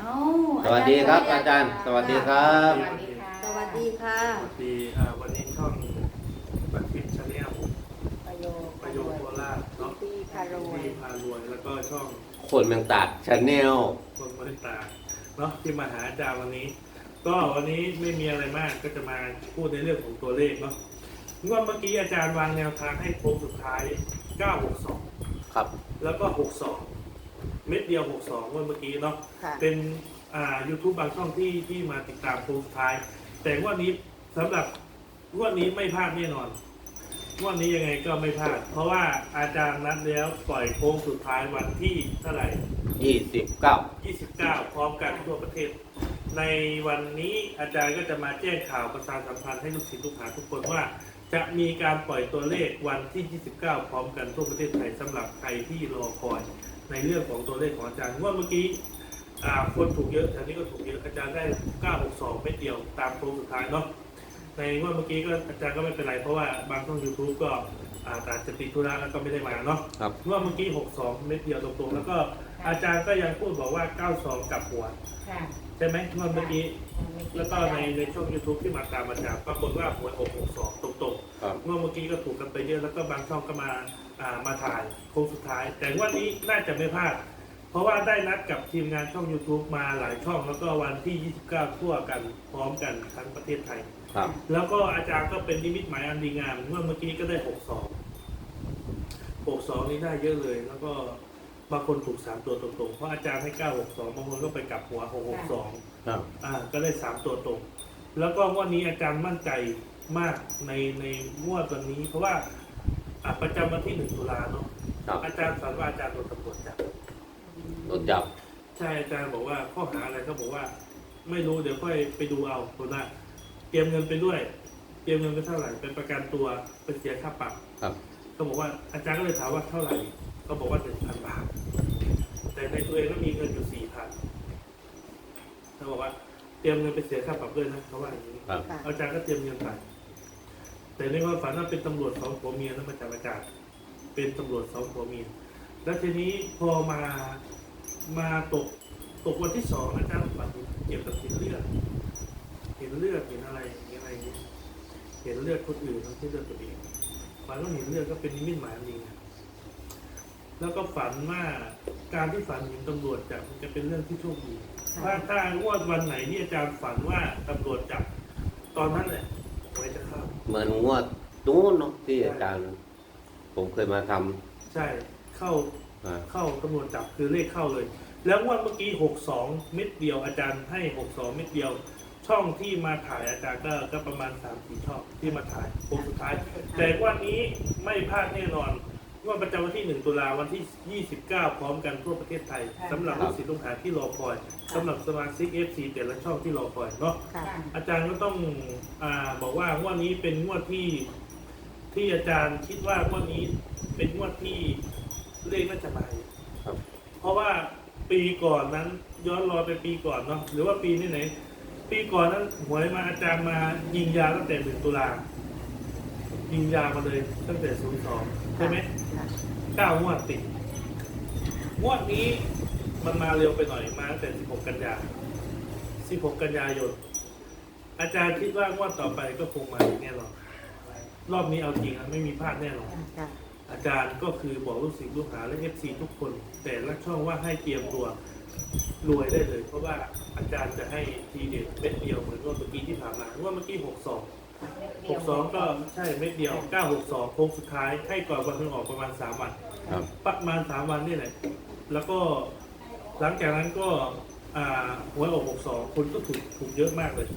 เอ้าสวัสดีครับอาจารย์ สวัสดีครับ สวัสดีค่ะสวัสดีค่ะสวัสดีอ่าวันนี้ช่องบันทิปชาแนลประโยคประโยชน์โคราชเนาะปีคารวยที่พารวย แล้วก็ช่องคนเมืองตากชาแนลคนเมืองตากเนาะที่มาหาอาจารย์วันนี้ ก็วันนี้ไม่มีอะไรมากก็จะมาพูดในเรื่องของตัวเลขเนาะงวดเมื่อกี้อาจารย์วางแนวทางให้โค้งสุดท้าย 962 ครับ แล้วก็ 62 เม็ดเดียว 62งวดเมื่อกี้เนาะค่ะ เป็นอ่า YouTube บางช่องที่ที่มาติดตามโค้งสุดท้าย แต่งวดนี้สำหรับงวดนี้ไม่พลาดแน่นอนงวดนี้ยังไงก็ไม่พลาด เพราะว่าอาจารย์นัดแล้วปล่อยโค้งสุดท้ายวันที่เท่าไหร่29 29 พร้อมกันทั่วประเทศ ในวันนี้อาจารย์ก็จะมาแจ้งข่าวประชาสัมพันธ์ให้ลูกศิษย์ลูกหาทุกคนว่า จะมีการปล่อยตัวเลขวันที่ 29 พร้อมกันทั่วประเทศไทยสำหรับใครที่รอคอย ในเรื่องของตัวเลขของอาจารย์งว่าเมื่อกี้อ่าคนถูกเยอะแถวนี้ก็ถูกเยอะอาจารย์ได้ 962 ไม่เดียวตามโค้งสุดท้ายเนาะในงว่าเมื่อกี้ก็อาจารย์ก็ไม่เป็นไรเพราะว่าบางช่อง YouTube ก็อาอาจจะติดธุระแล้วก็ไม่ได้มาเนาะครับงว่าเมื่อกี้ 62 เม็ดเดียวตรงๆ แล้วก็อาจารย์ก็ยังพูดบอกว่า 92กลับหัวค่ะใช่ไหมงวดเมื่อกี้ แล้วก็ในในช่อง YouTube ที่มาตามอาจารย์ปรากฏว่าหวย6 62 ตรงๆครับ เมื่อเมื่อกี้ก็ถูกกันไปเยอะแล้วก็บางช่องก็มาอ่ามาถ่ายโค้งสุดท้าย แต่วันนี้น่าจะไม่พลาด เพราะว่าได้นัดกับทีมงานช่อง YouTube มาหลายช่อง แล้วก็วันที่ 29 ทั่วกันพร้อมกันทั้งประเทศไทย ครับแล้วก็อาจารย์ก็เป็นนิมิตหมายอันดีงามเมื่อเมื่อกี้ก็ได้ 62 62 นี่ได้เยอะเลย แล้วก็บางคนถูก 3 ตัวตรงๆ เพราะอาจารย์ให้ 962 บางคนก็ไปกลับหัว 662 ครับ อ่าก็ได้สามตัวตรง แล้วก็งวดนี้อาจารย์มั่นใจ มากในในงวดวันนี้ เพราะว่าอ่าประจำวันที่หนึ่งตุลาเนาะครับอาจารย์ฝันว่าอาจารย์โดนตำรวจจับรถจับใช่อาจารย์บอกว่าข้อหาอะไรเขาบอกว่า ไม่รู้เดี๋ยวค่อยไปดูเอาคนละเตรียมเงินไปด้วย เตรียมเงินไปเท่าไหร่เป็นประกันตัวไปเสียค่าปรับครับ เขาบอกว่าอาจารย์ก็เลยถามว่าเท่าไหร่เขาบอกว่าหนึ่งพันบาทแต่ในตัวเองก็มีเงินอยู่สี่พันเขาบอกว่าเตรียมเงินไปเสียค่าปรับด้วยนะเขาว่าอย่างนี้ครับค่ะอาจารย์ก็เตรียมเงินไป แต่ในความฝันว่าเป็นตำรวจสองผัวเมียนั้นมาจากอากาศ เป็นตำรวจสองผัวเมีย แล้วทีนี้พอมามาตกตกวันที่สองอาจารย์ฝันเกี่ยวกับเห็นเลือดเห็นเลือดเห็นอะไรเห็นอะไรอย่างเงี้ยเห็นเลือดคนอื่นทั้งที่เลือดตัวเองฝันว่าเห็นเลือดก็เป็นนิมิตหมายอันดีนะแล้วก็ฝันว่าการที่ฝันเห็นตำรวจจับมันจะเป็นเรื่องที่โชคดีถ้าถ้างวดวันไหนที่อาจารย์ฝันว่าตำรวจจับตอนนั้นแหละ หวยจะเข้าเหมือนงวดนู้นเนาะที่อาจารย์ ผมเคยมาทใช่ เข้าำอ่าเข้าตำรวจจับคือเลขเข้าเลย แล้วงวดเมื่อกี้หกสองเม็ดเดียวอาจารย์ให้หกสองเม็ดเดียว ช่องที่มาถ่ายอาจารย์ก็ก็ประมาณสามสี่ช่องที่มาถ่ายโค้งสุดท้าย แต่งวันนี้ไม่พลาดแน่นอน งวดประจำวันที่หนึ่งตุลาวันที่ยี่สิบเก้าพร้อมกันทั่วประเทศไทยสำหรับลูกศิษย์ลูกหาที่รอคอยสำหรับสมาชิกเอฟซีแต่ละช่องที่รอคอยเนาะค่ะ อาจารย์ก็ต้องอาบอกว่างวดนี้เป็นงวดที่ ที่อาจารย์คิดว่างวดนี้เป็นงวดที่เลขน่าจะมาครับ เพราะว่าปีก่อนนั้นย้อนรอยไปปีก่อนเนาะหรือว่าปีนี้ไหนปีก่อนนั้นหวยมาอาจารย์มายิงยาตั้งแต่หนึ่งตุลายิงยามาเลยตั้งแต่ศูนย์สองใช่ไหมค่ะเก้างวดติดงวดนี้มันมาเร็วไปหน่อยมาตั้งแต่สิบหกกันยาสิบหกกันยายนอาจารย์คิดว่างวดต่อไปก็คงมาแน่นอนรอบนี้เอาจริงนะไม่มีพลาดแน่นอนค่ะอาจารย์ก็คือบอกลูกศิษย์ลูกหาและเอฟซีทุกคน แต่ละช่องว่าให้เตรียมตัวรวยได้เลย เพราะว่าอาจารย์จะให้ทีเด็ดเม็ดเดียวเหมือนงวดเมื่อกี้ที่ผ่านมางวดเมื่อกี้หกสอง หกสองก็ใช่เม็ดเดียวเก้าหกสองโค้งสุดท้ายให้ก่อนวันหนึ่งออกประมาณสามวัน ครับ ประมาณสามวันนี่แหละ แล้วก็หลังจากนั้นก็อ่าหวยออกหกสองคนก็ถูกถูกเยอะมากเลย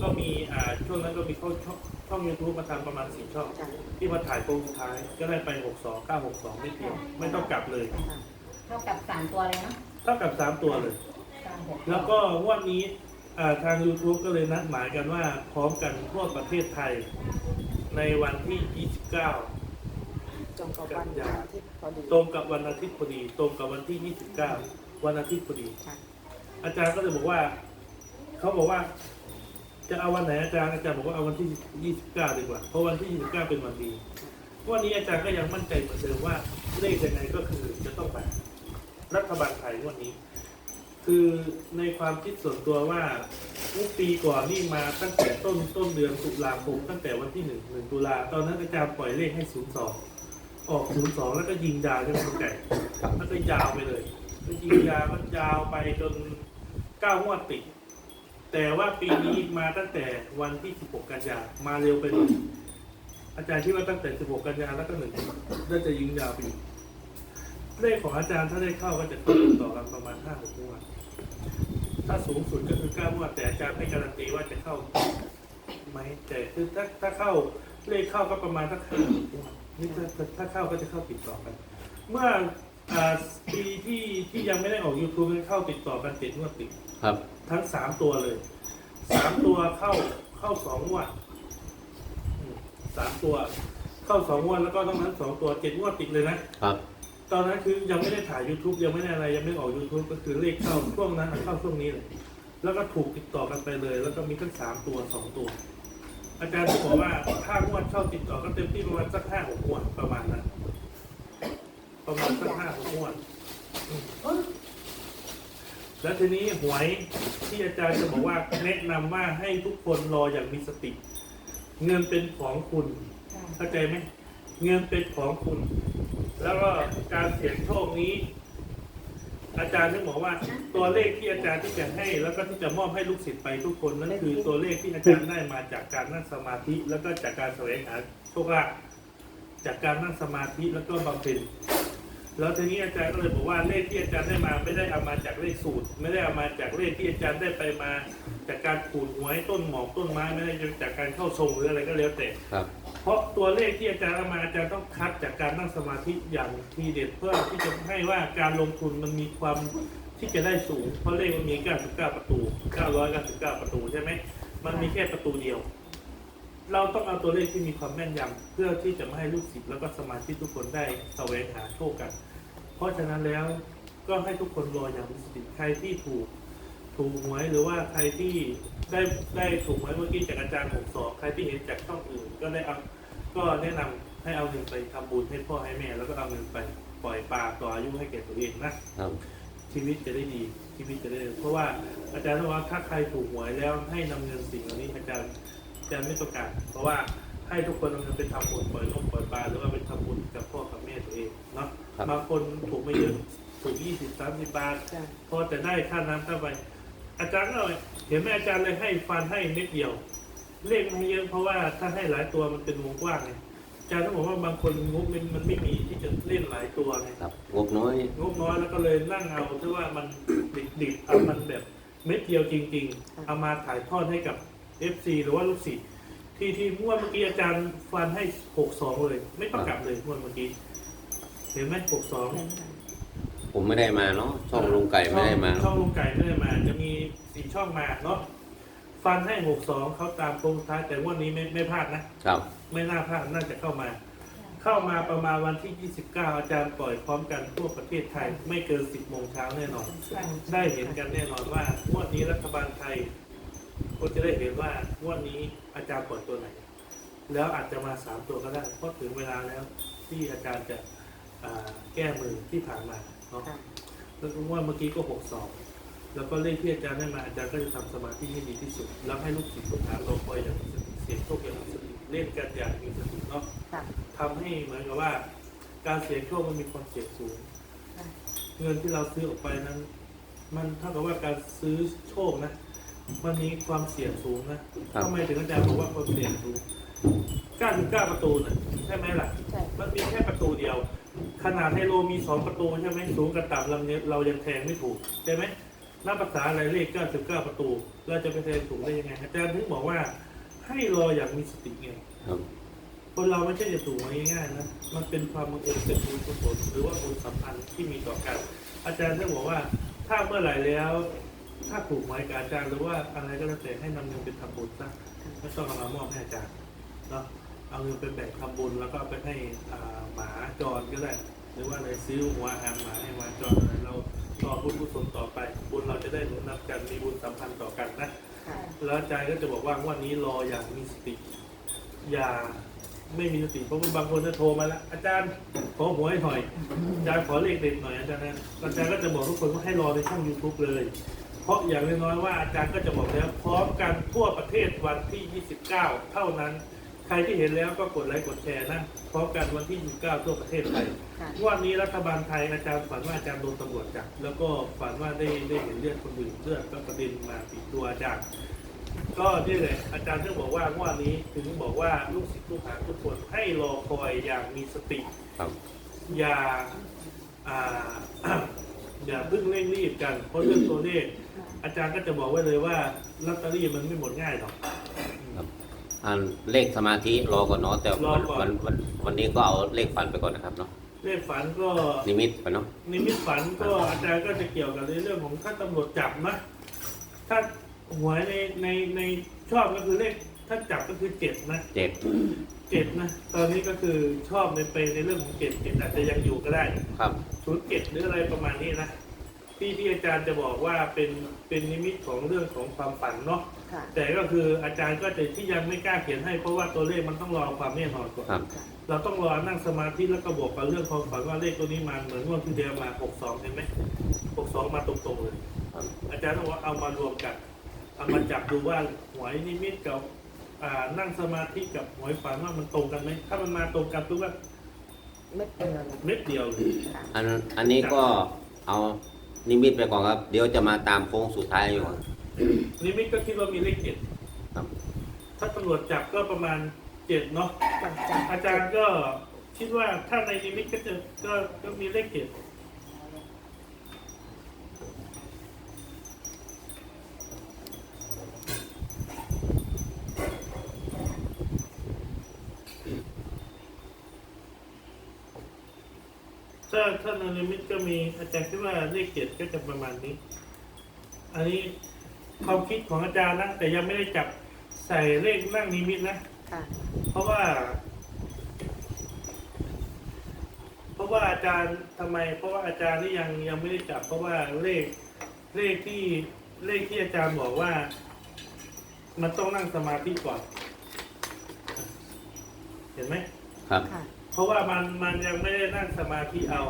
ก็มีอ่าช่วงนั้นก็มีเข้าช่องช่องยูทูบมาทำประมาณสี่ช่องค่ะที่มาถ่ายโค้งสุดท้ายก็ได้ไปหกสองเก้าหกสองนิดเดียว ไม่ต้องกลับเลยค่ะเท่ากับสามตัวเลยเนาะเท่ากับสามตัวเลย สามหกแล้วก็งวันนี้อ่า ทาง YouTube ก็เลยนัดหมายกันว่าพร้อมกันทั่วประเทศไทย ในวันที่ 29 จงกับวันอาทิตย์พอดีตรงกับวันอาทิตย์พอดี ตรงกับวันที่ 29 วันอาทิตย์พอดี ค่ะอาจารย์ก็เลยบอกว่า เขาบอกว่า จะเอาวันไหนอาจารย์อาจารย์บอกว่าเอาวันที่ 29 ดีกว่า เพราะวันที่ 29 เป็นวันดี วันนี้อาจารย์ก็ยังมั่นใจเหมือนเดิมว่าเลขยังไงก็คือจะต้องไปรัฐบาลไทยงวันนี้ คือในความคิดส่วนตัวว่าเมื่อปีก่อนนี่มาตั้งแต่ต้นต้นเดือนตุลาคมตั้งแต่วันที่หนึ่งหนึ่งตุลาตอนนั้นอาจารย์ปล่อยเลขให้ศูนย์สองออกศูนย์สองแล้วก็ยิงยาวใช่ไหมคุณไก่ครับแล้วก็ยาวไปเลยก็ยิงยาวมันยาวไปจนเก้างวดติดแต่ว่าปีนี้มาตั้งแต่วันที่16กันยามาเร็วไปหน่อยอาจารย์คิดว่าตั้งแต่16กันยาแล้วก็หนึ่งน่าจะยิงยาวไปเลขของอาจารย์ถ้าได้เข้าก็จะเข้าติดต่อกันประมาณ5-6งวด ถ้าสูงสุดก็คือ9งวด แต่อาจารย์ไม่การันตีว่าจะเข้าไหมแต่คือถ้าถ้าเข้าเลขเข้าก็ประมาณสักห้าหกงวดนี่ถ้าถ้าเข้าก็จะเข้าติดต่อกัน เมื่ออ่าปีที่ที่ยังไม่ได้ออก YouTube นั้นเข้าติดต่อกันเจ็ดงวดติด ครับ ทั้งสามตัวเลย สามตัวเข้าเข้าสองงวดอืมสามตัว เข้าสองงวดแล้วก็ต้องนั้นสองตัวเจ็ดงวดติดเลยนะ ครับ ตอนนั้นคือยังไม่ได้ถ่าย YouTube ยังไม่ได้อะไรยังไม่ออก YouTube ก็คือเลขเข้าช่วงนั้นเข้าช่วงนี้เลยแล้วก็ถูกติดต่อกันไปเลย แล้วก็มีทั้งสามตัวสองตัว อาจารย์บอกว่าถ้างวดเข้าติดต่อก็เต็มที่ประมาณสักห้าหกงวดประมาณนั้นประมาณสักห้าหกงวดแล้วทีนี้หวยที่อาจารย์จะบอกว่าแนะนำว่าให้ทุกคนรออย่างมีสติ เงินเป็นของคุณเข้าใจไหม เงินเป็นของคุณ แล้วก็การเสี่ยงโชคนี้ อาจารย์ที่บอกว่า ตัวเลขที่อาจารย์ที่จะให้ แล้วก็ที่จะมอบให้ลูกศิษย์ไปทุกคนนั่นคือตัวเลขที่อาจารย์ได้มาจากการนั่งสมาธิ แล้วก็จากการแสวงหาโชคลาภจากการนั่งสมาธิแล้วก็บำเพ็ญ แล้วทีนี้อาจารย์ก็เลยบอกว่าเลขที่อาจารย์ได้มาไม่ได้เอามาจากเลขสูตร ไม่ได้เอามาจากเลขที่อาจารย์ได้ไปมาจากการขูดหวยต้นหมอกต้นไม้ไม่ได้จากการเข้าทรงหรืออะไรก็แล้วแต่ครับ เพราะตัวเลขที่อาจารย์เอามาอาจารย์ต้องคัดจากการนั่งสมาธิอย่างทีเด็ดเพื่อที่จะให้ว่าการลงทุนมันมีความที่จะได้สูง เพราะเลขมันมี 99 ประตู 999 ประตูใช่ไหมมันมีแค่ประตูเดียว เราต้องเอาตัวเลขที่มีความแม่นยำเพื่อที่จะไม่ให้ลูกศิษย์แล้วก็สมาชิกทุกคนได้แสวงหาโชคกัน เพราะฉะนั้นแล้วก็ให้ทุกคนรออย่างมีสติใครที่ถูกถูกหวยหรือว่าใครที่ได้ได้ถูกหวยเมื่อกี้จากอาจารย์หกสองใครที่เห็นจากช่องอื่น ก็ได้เอาก็แนะนำให้เอาเงินไปทำบุญให้พ่อให้แม่แล้วก็เอาเงินไปปล่อยปลาต่ออายุให้แก่ตัวเองนะครับชีวิตจะได้ดีชีวิตจะได้ดีเพราะว่าอาจารย์บอกว่าถ้าใครถูกหวยแล้วให้นำเงินสิ่งเหล่านี้อาจารย์อา จารย์ไม่ต้องการเพราะว่าให้ทุกคนเอาเงินไปทำบุญปล่อยนกปล่อยปลาหรือว่าไปทำบุญกับพ่อกับแม่ตัวเองเนาะครับบางคนถูกไม่เยอะถูกยี่สิบสามสิบบาทจ้ะพอจะได้ค่าน้ำค่าไฟอาจารย์ก็เลยเห็นไหมอาจารย์เลยให้ฟันให้เม็ดเดียว เลขไม่เยอะเพราะว่าถ้าให้หลายตัวมันเป็นวงกว้างไงอาจารย์ต้องบอกว่าบางคนงบมันมันไม่มีที่จะเล่นหลายตัวไงครับงบน้อยงบน้อยแล้วก็เลยนั่งเอาที่ว่ามันดิบดิบๆเอามันแบบเม็ดเดียวจริง ๆ เอามาถ่ายทอดให้กับ FC หรือว่าลูกศิษย์ที่ที่เมื่อเมื่อกี้อาจารย์ฟันให้หกสองเลย ไม่ต้องกลับเลยเมื่อเมื่อกี้เห็นไหมหกสองผมไม่ได้มาเนาะช่องลุงไก่ไม่ได้มาช่องลุงไก่ไม่ได้มา จะมีสี่ช่องมาเนาะฟันให้หกสองเขาตามโค้งสุดท้ายแต่งวันนี้ไม่ไม่พลาดนะครับ ไม่น่าพลาดน่าจะเข้ามา เข้ามาประมาณวันที่ 29 อาจารย์ปล่อยพร้อมกันทั่วประเทศไทย ไม่เกิน 10โมงเช้าแน่นอน ได้เห็นกันแน่นอนว่างวดนี้รัฐบาลไทย ก็จะได้เห็นว่างวดนี้อาจารย์ปล่อยตัวไหน แล้วอาจจะมาสามตัวก็ได้เพราะถึงเวลาแล้วที่อาจารย์จะอ่าแก้มือที่ผ่านมาเนาะค่ะแล้วก็งวดเมื่อกี้ก็หกสองแล้วก็เลขที่อาจารย์ได้มาอาจารย์ก็จะทำสมาธิให้ดีที่สุด แล้วให้ลูกศิษย์ลูกหาเราคอยอย่างมีสติเสียงโชคอย่างมีสติเล่นกันอย่างมีสติเนาะค่ะทำให้เหมือนกับว่า การเสี่ยงโชคมันมีความเสี่ยงสูงค่ะเงินที่เราซื้อออกไปนั้น มันเท่ากับว่าการซื้อโชคนะ มันมีความเสี่ยงสูงนะครับทำไมถึงอาจารย์บอกว่าความเสี่ยงสูง99ประตูน่ะใช่ไหมล่ะใช่มันมีแค่ประตูเดียว ขนาดไฮโลมีสองประตูใช่ไหมสูงกับต่ำลำเนี้ยเรายังแทงไม่ถูกใช่ไหมนับภาษาอะไรเลข 99 ประตู เราจะไปแทงถูกได้ยังไง อาจารย์ถึงบอกว่า ให้รออย่างมีสติไงครับคนเราไม่ใช่จะถูกมาง่ายๆนะ มันเป็นความบังเอิญเป็นบุญกุศลหรือว่าบุญสัมพันธ์ที่มีต่อกัน อาจารย์ท่านบอกว่า ถ้าเมื่อไหร่แล้ว ถ้าถูกหมายกับอาจารย์หรือว่าอะไรก็แล้วแต่ให้นำเงินไปทำบุญซะไม่ต้องเอามามอบให้อาจารย์เนาะเอาเงินไปแบ่งทำบุญแล้วก็เอาไปให้อ่าหมาจรก็ได้ หรือว่าอะไรซื้อหัวอาหารหมาให้หมาจรอะไรเราต่อบุญกุศลต่อไป บุญเราจะได้หนุนนำกันมีบุญสัมพันธ์ต่อกันนะค่ะแล้วอาจารย์ก็จะบอกว่างวันนี้รออย่างมีสติ อย่าไม่มีสติเพราะว่าบางคนจะโทรมาแล้ว อาจารย์ขอหวยหน่อยอาจารย์ขอเลขเด็ดหน่อยอาจารย์นะอาจารย์ก็จะบอกทุกคนว่าให้รอในช่อง YouTube เลย เพราะอย่างน้อยๆว่าอาจารย์ก็จะบอกแล้วพร้อมกันทั่วประเทศวันที่ 29 เท่านั้น ใครที่เห็นแล้วก็กดไลค์กดแชร์นะพร้อมกันวันที่ 29 ทั่วประเทศไทยค่ะงวันนี้รัฐบาลไทยอาจารย์ฝันว่าอาจารย์โดนตำรวจจับแล้วก็ฝันว่าได้ได้เห็นเลือดคนอื่นเลือดก็กระเด็นมาติดตัวอาจารย์ก็นี่เลยอาจารย์ถึงบอกว่างวดนี้ถึงบอกว่าลูกศิษย์ลูกหาทุกคนให้รอคอยอย่างมีสติครับอย่า อ่าอย่าเพิ่งเร่งรีบกัน เพราะเรื่องตัวเลขอาจารย์ก็จะบอกไว้เลยว่าลอตเตอรี่มันไม่หมดง่ายหรอก อันเลขสมาธิรอก่อนเนาะแต่รอวันก่อน วันวันวันนี้ก็เอาเลขฟันไปก่อนนะครับเนาะเลขฝันก็นิมิตไปเนาะนิมิตฝันก็อาจารย์ก็จะเกี่ยวกับในเรื่องของถ้าตำรวจจับนะถ้าหวยในในในชอบก็คือเลขถ้าจับก็คือเจ็ดนะ เจ็ด เจ็ดนะ ตอนนี้ก็คือชอบในไปในเรื่องของเจ็ดเจ็ดอาจจะยังอยู่ก็ได้ครับศูนย์เจ็ดหรืออะไรประมาณนี้นะที่ที่อาจารย์จะบอกว่าเป็นเป็นนิมิตของเรื่องของความฝันเนาะค่ะ แต่ก็คืออาจารย์ก็จะที่ยังไม่กล้าเขียนให้เพราะว่าตัวเลขมันต้องรอความแน่นอนก่อนครับ เราต้องรอนั่งสมาธิแล้วก็บอกกับเรื่องความฝันว่าเลขตัวนี้มาเหมือนงวดที่เดียวมาหกสองเห็นไหมหกสองมาตรงๆเลยครับอาจารย์บอกว่าเอามารวมกันเอามาจับดูว่าหวยนิมิตกับอ่า นั่งสมาธิกับหวยฝันว่ามันตรงกันไหมถ้ามันมาตรงกันปุ๊บก็ไม่เป็นไรเม็ดเดียวเลยค่ะอันอันนี้ก็เอานิมิตไปก่อนครับ เดี๋ยวจะมาตามโค้งสุดท้ายอยู่ครับนิมิตก็คิดว่ามีเลขเจ็ดครับถ้าตำรวจจับก็ประมาณเจ็ดเนาะจังจังอาจารย์ก็คิดว่าถ้าในนิมิตก็จะก็ก็มีเลขเจ็ด ถ้าถ้าในนิมิตก็มีอาจารย์คิดว่าเลขเจ็ดก็จะประมาณนี้ อันนี้ความคิดของอาจารย์นะแต่ยังไม่ได้จับใส่เลขนั่งนิมิตนะ ค่ะ เพราะว่า เพราะว่าอาจารย์ทำไม เพราะว่าอาจารย์นี่ยังยังไม่ได้จับ เพราะว่าเลขเลขที่เลขที่อาจารย์บอกว่า มันต้องนั่งสมาธิก่อน เห็นไหมครับ ค่ะ เพราะว่ามันมันยังไม่ได้นั่งสมาธิเอา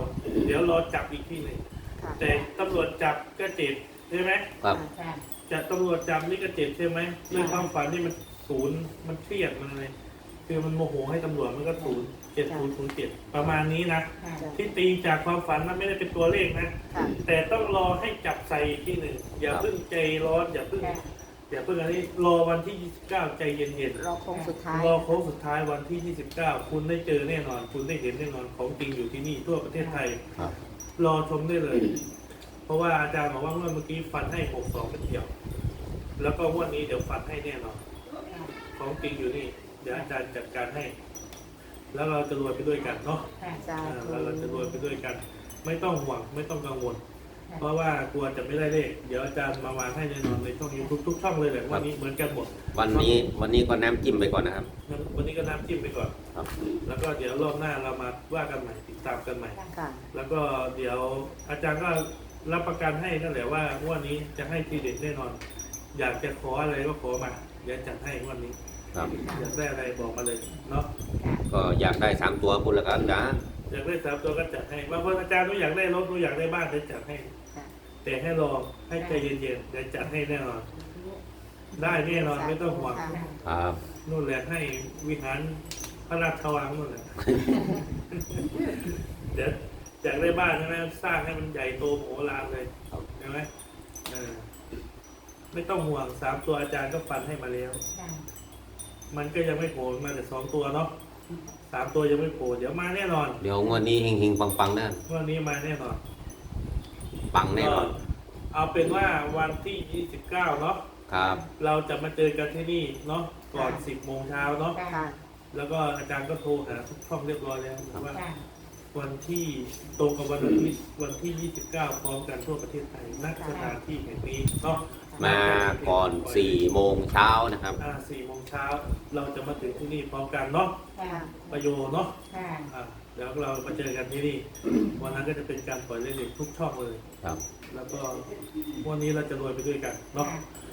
เดี๋ยวรอจับอีกที่หนึ่งค่ะแต่ตำรวจจับก็เจ็ดใช่ไหมครับค่ะจับตำรวจจับนี่ก็เจ็ดใช่ไหมเรื่องความฝันนี่มันศูนย์มันเครียดมันอะไรคือมันโมโหให้ตำรวจมันก็ศูนย์เจ็ดศูนย์ศูนย์เจ็ดประมาณนี้นะค่ะจังที่ตีจากความฝันมันไม่ได้เป็นตัวเลขนะ ค่ะ แต่ต้องรอให้จับใส่อีกที่หนึ่งอย่าเพิ่งใจร้อนอย่าเพิ่ง ค่ะอย่าเพิ่งอันนี้รอวันที่ 29 ใจเย็นรอโค้งสุดท้ายๆรอโค้งสุดท้ายวันที่ 29 คุณได้เจอแน่นอน คุณได้เห็นแน่นอนของจริงอยู่ที่นี่ทั่วประเทศไทย ครับ รอชมได้เลย เพราะว่าอาจารย์บอกว่าเมื่อเมื่อกี้ฟันให้ 62เป็นเดียว แล้วก็งวันนี้เดี๋ยวฟันให้แน่นอน ของจริงอยู่นี่ เดี๋ยวอาจารย์จัดการให้ แล้วเราจะรวยไปด้วยกันเนาะ ค่ะ สาอ่าธุแล้วเราจะรวยไปด้วยกัน ไม่ต้องห่วงไม่ต้องกังวลค่ะ เพราะว่ากลัวจะไม่ได้เลข เดี๋ยวอาจารย์มาวางให้แน่นอนในช่องยูทูบทุกช่องเลยแหละวันนี้เหมือนกันหมดวันนี้วันนี้ก็น้ำจิ้มไปก่อนนะครับงั้นวันนี้ก็น้ำจิ้มไปก่อน ครับ แล้วก็เดี๋ยวรอบหน้าเรามาว่ากันใหม่ติดตามกันใหม่ ค่ะ แล้วก็เดี๋ยวอาจารย์ก็รับประกันให้นั่นแหละว่างวันนี้จะให้ทีเด็ดแน่นอน อยากจะขออะไรก็ขอมาเดี๋ยวจัดให้งวันนี้ ครับ อยากได้อะไรบอกมาเลยเนาะค่ะก็อยากได้สามตัวคุณละกันจ้าอยากได้สามตัวก็จัดให้บางคนอาจารย์ก็อยากได้รถก็อยากได้บ้านเดี๋ยวจัดให้ค่ะ แต่ให้รอให้ใจเย็นๆเดี๋ยวจัดให้แน่นอน ได้แน่นอนไม่ต้องห่วงค่ะครับนู่นแหละให้วิหารพระราชวังนู่นแหละ เดี๋ยวอยากได้บ้านใช่ไหมสร้างให้มันใหญ่โตโหฬารเลยครับใช่ไหมเออไม่ต้องห่วงสามตัวอาจารย์ก็ฟันให้มาแล้วค่ะมันก็ยังไม่โผล่มาแต่สองตัวเนาะสามตัวยังไม่โผล่เดี๋ยวมาแน่นอน เดี๋ยวงวดนี้เฮงๆปังๆแน่วันนี้มาแน่นอน ปังแน่นอนก็เอาเป็นว่าวันที่ยี่สิบเก้าเนาะครับ เราจะมาเจอกันที่นี่เนาะก่อนสิบโมงเช้าเนาะค่ะแล้วก็อาจารย์ก็โทรหาทุกช่องเรียบร้อยแล้วว่า ค่ะวันที่ตรงกับวันอาทิตย์วันที่ 29 พร้อมกันทั่วประเทศไทยณสถานที่แห่งนี้เนาะมาก่อนสี่โมงเช้านะครับ อ่าสี่โมงเช้าเราจะมาถึงที่นี่พร้อมกันเนาะค่ะประโยชน์เนาะค่ะอ่าเดี๋ยวเรามาเจอกันที่นี่ วันนั้นก็จะเป็นการปล่อยเล่นทุกช่องเลย ครับ แล้วก็วันนี้เราจะรวยไปด้วยกันเนาะ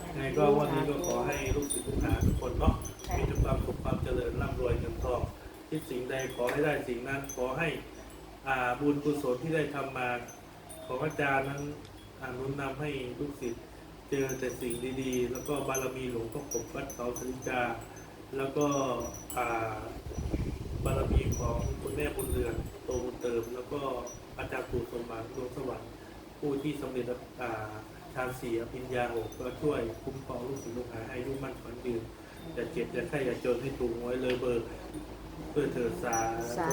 ยังไงก็วันนี้ก็ขอให้ลูกศิษย์ลูกหาทุกคนเนาะมีแต่ความสุขความเจริญร่ำรวยเงินทองคิดสิ่งใดขอให้ได้สิ่งนั้น ขอให้อ่าบุญกุศลที่ได้ทำมาของอาจารย์นั้นอานุนนำให้ลูกศิษย์เจอแต่สิ่งดีๆ แล้วก็บารมีหลวงพ่อผมวัดเขาสริกาแล้วก็อ่าบารมีของคุณแม่บุญเรือนโตบุญเติม แล้วก็อาจารย์ปู่สมบัติดวงสวรรค์ ผู้ที่สำเร็จอ่าฌานสี่อภิญญาหกก็ช่วยคุ้มครองลูกศิษย์ลูกหาให้อายุมั่นขวัญยืนอย่าเจ็บอย่าไข้อย่าจนให้ถูกหวยเลยเบอร์เพื่อเถิดสาสา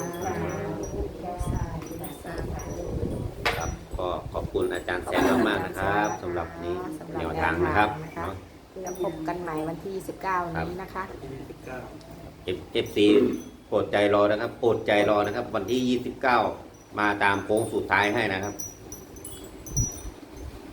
ครับก็ขอบคุณอาจารย์แสนมากๆนะครับสำหรับนี้แนวทางนะครับเนาะแล้วพบกันใหม่วันที่ 19 นี้นะคะที่สิบเก้าเอฟเอฟซีโปรดใจรอนะครับโปรดใจรอนะครับ วันที่ 29 มาตามโค้งสุดท้ายให้นะครับ